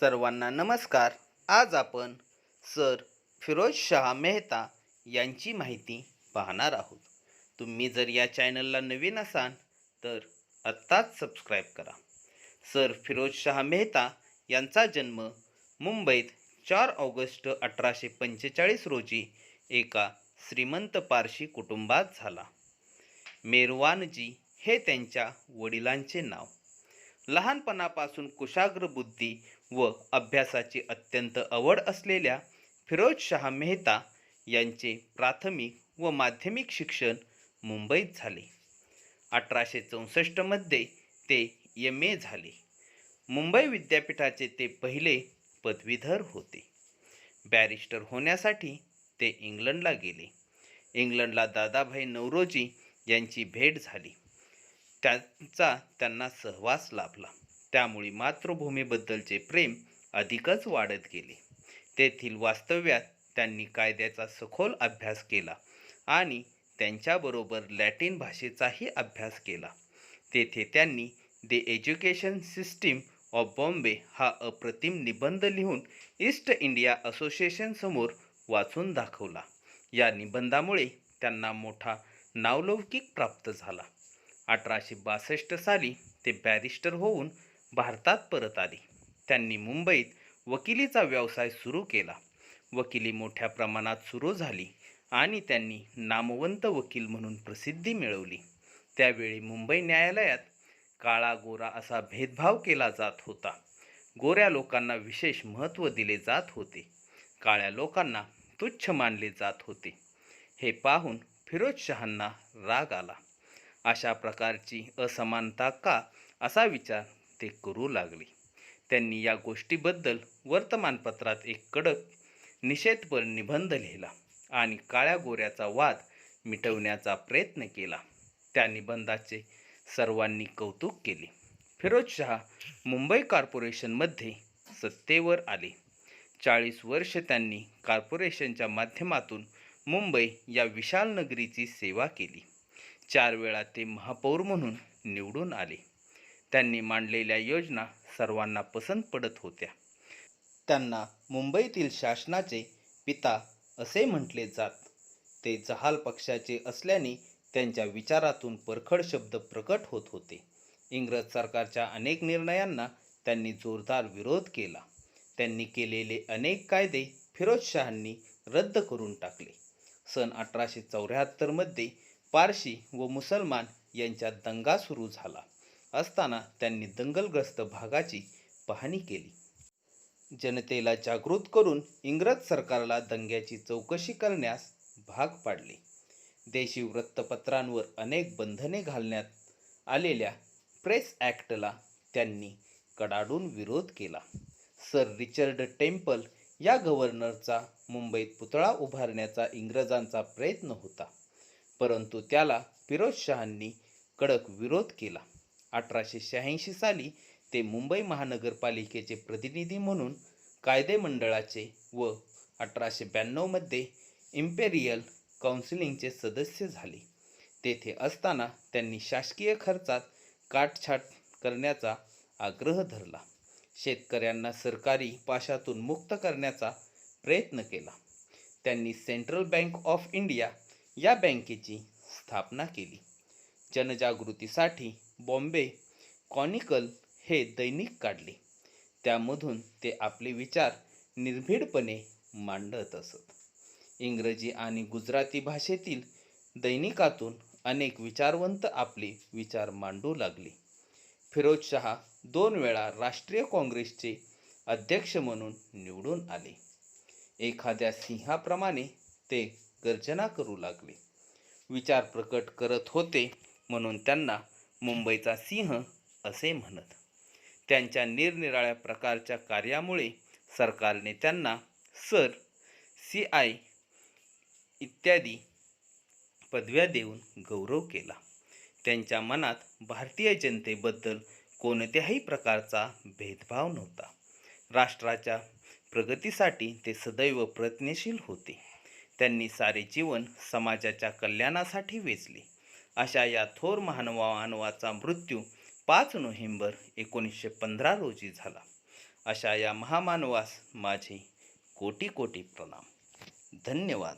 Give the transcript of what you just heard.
सर्वांना नमस्कार. आज आपण सर फिरोज शहा मेहता यांची माहिती पाहणार आहोत. तुम्ही जर या चॅनलला नवीन असाल तर आत्ताच सबस्क्राईब करा. सर फिरोज शहा मेहता यांचा जन्म मुंबईत चार ऑगस्ट अठराशे पंचेचाळीस रोजी एका श्रीमंत पारशी कुटुंबात झाला. मेरवानजी हे त्यांच्या वडिलांचे नाव. लहानपणापासून कुशाग्र बुद्धी व अभ्यासाची अत्यंत आवड असलेल्या फिरोज शाह मेहता यांचे प्राथमिक व माध्यमिक शिक्षण मुंबईत झाले. अठराशे चौसष्टमध्ये ते एम ए झाले. मुंबई विद्यापीठाचे ते पहिले पदवीधर होते. बॅरिस्टर होण्यासाठी ते इंग्लंडला गेले. इंग्लंडला दादाभाई नवरोजी यांची भेट झाली. त्यांचा त्यांना सहवास लाभला. त्यामुळे मातृभूमीबद्दलचे प्रेम अधिकच वाढत गेले. तेथील वास्तव्यात त्यांनी कायद्याचा सखोल अभ्यास केला आणि त्यांच्याबरोबर लॅटिन भाषेचाही अभ्यास केला. तेथे त्यांनी the education system of Bombay हा अप्रतिम निबंध लिहून ईस्ट इंडिया असोसिएशनसमोर वाचून दाखवला. या निबंधामुळे त्यांना मोठा नावलौकिक प्राप्त झाला. अठराशे बासष्ट साली ते बॅरिस्टर होऊन भारतात परत आले. त्यांनी मुंबईत वकिलीचा व्यवसाय सुरू केला. वकिली मोठ्या प्रमाणात सुरू झाली आणि त्यांनी नामवंत वकील म्हणून प्रसिद्धी मिळवली. त्यावेळी मुंबई न्यायालयात काळा गोरा असा भेदभाव केला जात होता. गोऱ्या लोकांना विशेष महत्त्व दिले जात होते. काळ्या लोकांना तुच्छ मानले जात होते. हे पाहून फिरोज शहांना राग आला. अशा प्रकारची असमानता का? असा विचार ते करू लागले. त्यांनी या गोष्टीबद्दल वर्तमानपत्रात एक कडक निषेधपर निबंध लिहिला आणि काळ्या गोऱ्याचा वाद मिटवण्याचा प्रयत्न केला. त्या निबंधाचे सर्वांनी कौतुक केले. फिरोज शहा मुंबई कॉर्पोरेशनमध्ये सत्तेवर आले. चाळीस वर्ष त्यांनी कॉर्पोरेशनच्या माध्यमातून मुंबई या विशाल नगरीची सेवा केली. चार वेळा ते महापौर म्हणून निवडून आले. त्यांनी मांडलेल्या योजना सर्वांना पसंत पडत होत्या. त्यांना मुंबईतील शासनाचे पिता असे म्हटले जात. ते जहाल पक्षाचे असल्याने त्यांच्या विचारातून परखड शब्द प्रकट होत होते. इंग्रज सरकारच्या अनेक निर्णयांना त्यांनी जोरदार विरोध केला. त्यांनी केलेले अनेक कायदे फिरोजशहांनी रद्द करून टाकले. सन अठराशे चौऱ्याहत्तरमध्ये पारशी व मुसलमान यांच्यात दंगा सुरू झाला. असताना त्यांनी दंगलग्रस्त भागाची पाहणी केली. जनतेला जागृत करून इंग्रज सरकारला दंग्याची चौकशी करण्यास भाग पाडले. देशी वृत्तपत्रांवर अनेक बंधने घालण्यात आलेल्या प्रेस ॲक्टला त्यांनी कडाडून विरोध केला. सर रिचर्ड टेम्पल या गव्हर्नरचा मुंबईत पुतळा उभारण्याचा इंग्रजांचा प्रयत्न होता. परंतु त्याला फिरोज शहांनी कडक विरोध केला. अठराशे शहाऐंशी साली ते मुंबई महानगरपालिकेचे प्रतिनिधी म्हणून कायदे मंडळाचे व अठराशे ब्याण्णवमध्ये इम्पेरियल काउन्सिलिंगचे सदस्य झाले. तेथे असताना त्यांनी शासकीय खर्चात काटछाट करण्याचा आग्रह धरला. शेतकऱ्यांना सरकारी पाशातून मुक्त करण्याचा प्रयत्न केला. त्यांनी सेंट्रल बँक ऑफ इंडिया या बँकेची स्थापना केली. जनजागृतीसाठी बॉम्बे कॉनिकल हे दैनिक काढले. त्यामधून ते आपले विचार निर्भीडपणे मांडत असत. इंग्रजी आणि गुजराती भाषेतील दैनिकातून अनेक विचारवंत आपले विचार मांडू लागले. फिरोज शहा दोन वेळा राष्ट्रीय काँग्रेसचे अध्यक्ष म्हणून निवडून आले. एखाद्या सिंहाप्रमाणे ते गर्जना करू लागले. विचार प्रकट करत होते म्हणून त्यांना मुंबईचा सिंह असे म्हणत. त्यांच्या निरनिराळ्या प्रकारच्या कार्यामुळे सरकारने त्यांना सर सी आय इत्यादी पदव्या देऊन गौरव केला. त्यांच्या मनात भारतीय जनतेबद्दल कोणत्याही प्रकारचा भेदभाव नव्हता. राष्ट्राच्या प्रगतीसाठी ते सदैव प्रयत्नशील होते. त्यांनी सारे जीवन समाजाच्या कल्याणासाठी वेचले. अशा या थोर महानवा मानवाचा मृत्यू पाच नोव्हेंबर एकोणीसशे पंधरा रोजी झाला. अशा या महामानवास माझे कोटी कोटी प्रणाम. धन्यवाद.